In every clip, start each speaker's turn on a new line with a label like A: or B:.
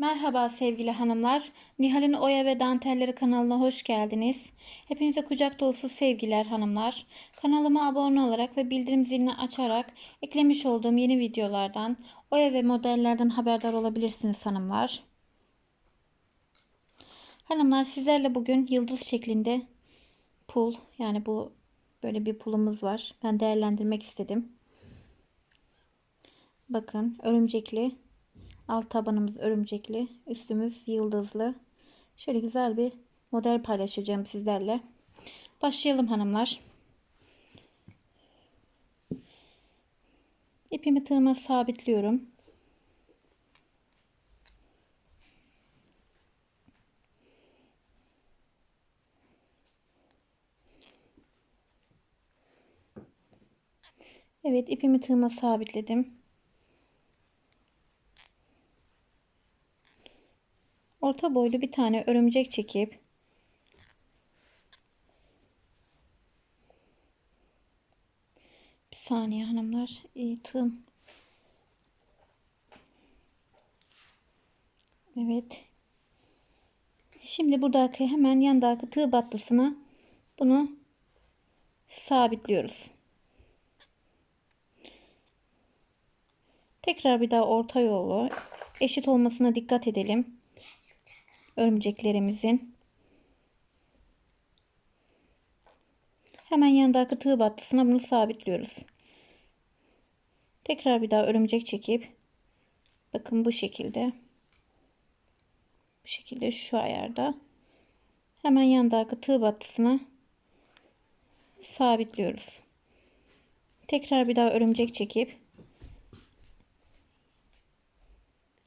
A: Merhaba sevgili hanımlar. Nihal'in Oya ve Dantelleri kanalına hoş geldiniz. Hepinize kucak dolusu sevgiler hanımlar. Kanalıma abone olarak ve bildirim zilini açarak eklemiş olduğum yeni videolardan, oya ve modellerden haberdar olabilirsiniz hanımlar. Hanımlar sizlerle bugün yıldız şeklinde pul yani bu böyle bir pulumuz var. Ben değerlendirmek istedim. Bakın örümcekli Alt tabanımız örümcekli, üstümüz yıldızlı. Şöyle güzel bir model paylaşacağım sizlerle. Başlayalım hanımlar. İpimi tığıma sabitliyorum. Evet ipimi tığıma sabitledim. Orta boylu bir tane örümcek çekip bir saniye hanımlar iyi tığım Evet. Şimdi buradaki hemen yandaki tığ battısına bunu sabitliyoruz. Tekrar bir daha orta yolu eşit olmasına dikkat edelim örümceklerimizin. Hemen yanındaki tığ battısına bunu sabitliyoruz. Tekrar bir daha örümcek çekip bakın bu şekilde bu şekilde şu ayarda hemen yanındaki tığ battısına sabitliyoruz. Tekrar bir daha örümcek çekip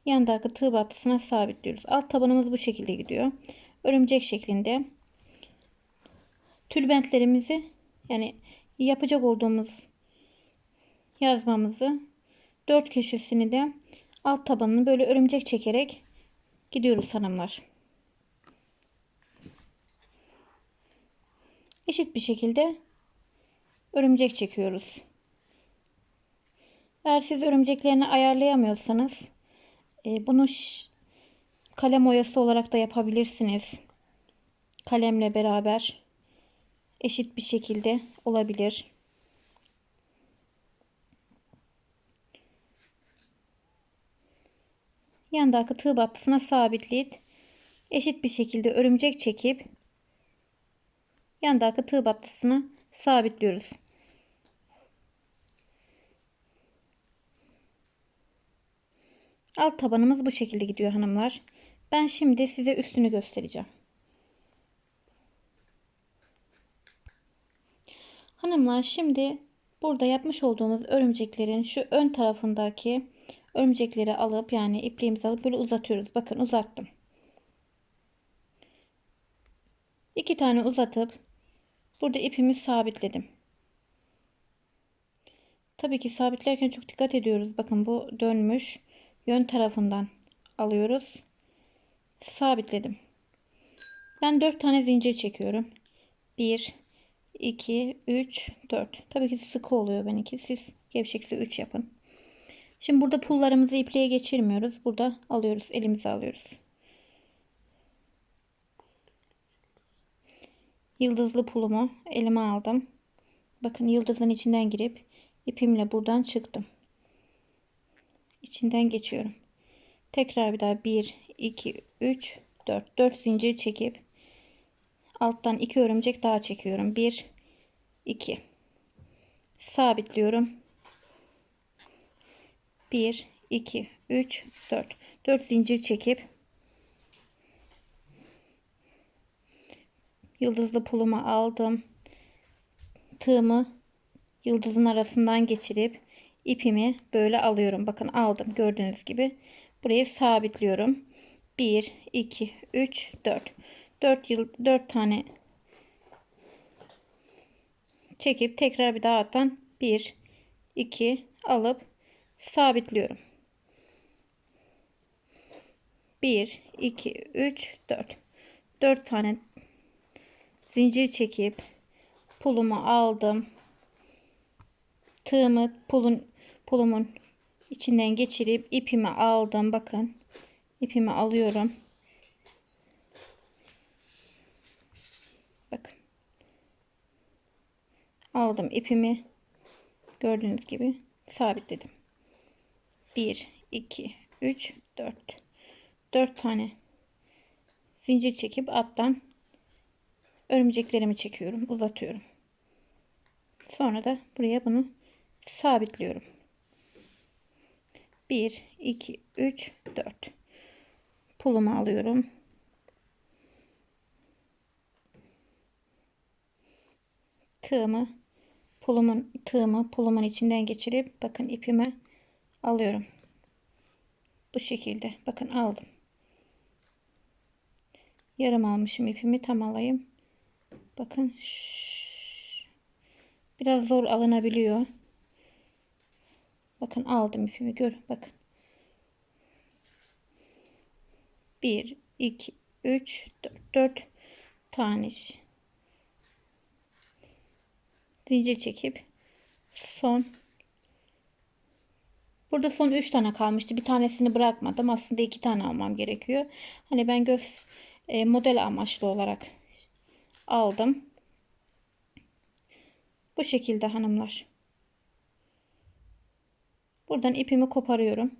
A: yandaki tığ battısına sabitliyoruz. Alt tabanımız bu şekilde gidiyor. Örümcek şeklinde. Tülbentlerimizi yani yapacak olduğumuz yazmamızı dört köşesini de alt tabanını böyle örümcek çekerek gidiyoruz hanımlar. Eşit bir şekilde örümcek çekiyoruz. Eğer siz örümceklerini ayarlayamıyorsanız e, bunu kalem oyası olarak da yapabilirsiniz. Kalemle beraber eşit bir şekilde olabilir. Yandaki tığ battısına sabitleyip eşit bir şekilde örümcek çekip yandaki tığ battısına sabitliyoruz. Alt tabanımız bu şekilde gidiyor hanımlar. Ben şimdi size üstünü göstereceğim. Hanımlar şimdi burada yapmış olduğumuz örümceklerin şu ön tarafındaki örümcekleri alıp yani ipliğimizi alıp böyle uzatıyoruz. Bakın uzattım. İki tane uzatıp burada ipimi sabitledim. Tabii ki sabitlerken çok dikkat ediyoruz. Bakın bu dönmüş yön tarafından alıyoruz. Sabitledim. Ben 4 tane zincir çekiyorum. 1 2 3 4. Tabii ki sıkı oluyor benimki. Siz gevşekse 3 yapın. Şimdi burada pullarımızı ipliğe geçirmiyoruz. Burada alıyoruz. Elimize alıyoruz. Yıldızlı pulumu elime aldım. Bakın yıldızın içinden girip ipimle buradan çıktım içinden geçiyorum. Tekrar bir daha 1 2 3 4 4 zincir çekip alttan 2 örümcek daha çekiyorum. 1 2 sabitliyorum. 1 2 3 4 4 zincir çekip yıldızlı pulumu aldım. Tığımı yıldızın arasından geçirip ipimi böyle alıyorum. Bakın aldım gördüğünüz gibi. Burayı sabitliyorum. 1 2 3 4 4 yıl 4 tane çekip tekrar bir daha alttan 1 2 alıp sabitliyorum. 1 2 3 4 4 tane zincir çekip pulumu aldım. Tığımı pulun pulumun içinden geçirip ipimi aldım. Bakın ipimi alıyorum. Bakın. Aldım ipimi. Gördüğünüz gibi sabitledim. 1, 2, 3, 4. 4 tane zincir çekip alttan örümceklerimi çekiyorum. Uzatıyorum. Sonra da buraya bunu sabitliyorum. 1, 2, 3, 4. Pulumu alıyorum. Tığımı pulumun tığımı pulumun içinden geçirip bakın ipimi alıyorum. Bu şekilde. Bakın aldım. Yarım almışım ipimi tam alayım. Bakın biraz zor alınabiliyor. Bakın aldım ipimi gör bakın. 1 2 3 4 4 tane zincir çekip son Burada son 3 tane kalmıştı. Bir tanesini bırakmadım. Aslında 2 tane almam gerekiyor. Hani ben göz e, model amaçlı olarak aldım. Bu şekilde hanımlar. Buradan ipimi koparıyorum.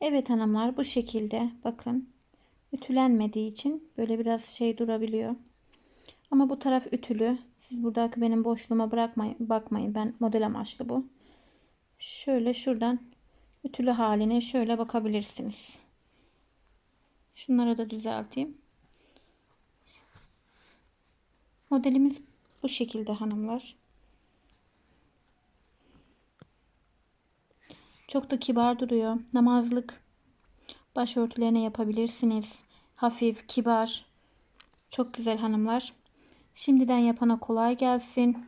A: Evet hanımlar bu şekilde bakın ütülenmediği için böyle biraz şey durabiliyor. Ama bu taraf ütülü. Siz buradaki benim boşluğuma bırakmayın, bakmayın. Ben model amaçlı bu. Şöyle şuradan ütülü haline şöyle bakabilirsiniz. Şunları da düzelteyim. Modelimiz bu şekilde hanımlar. Çok da kibar duruyor. Namazlık başörtülerine yapabilirsiniz. Hafif, kibar. Çok güzel hanımlar. Şimdiden yapana kolay gelsin.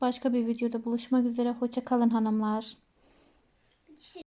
A: Başka bir videoda buluşmak üzere. Hoşça kalın hanımlar.